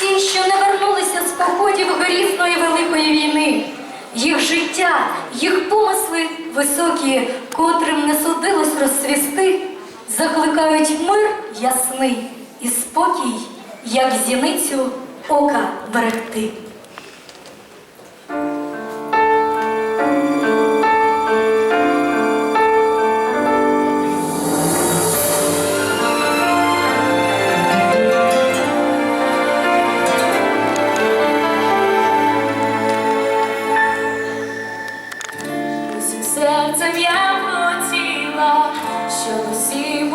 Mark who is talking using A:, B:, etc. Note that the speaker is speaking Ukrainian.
A: ті, що не вернулися з походів грізної великої війни. Їх життя, їх помисли високі, котрим не судилось розсвісти, закликають мир ясний і спокій, як зіницю ока берегти. що всі.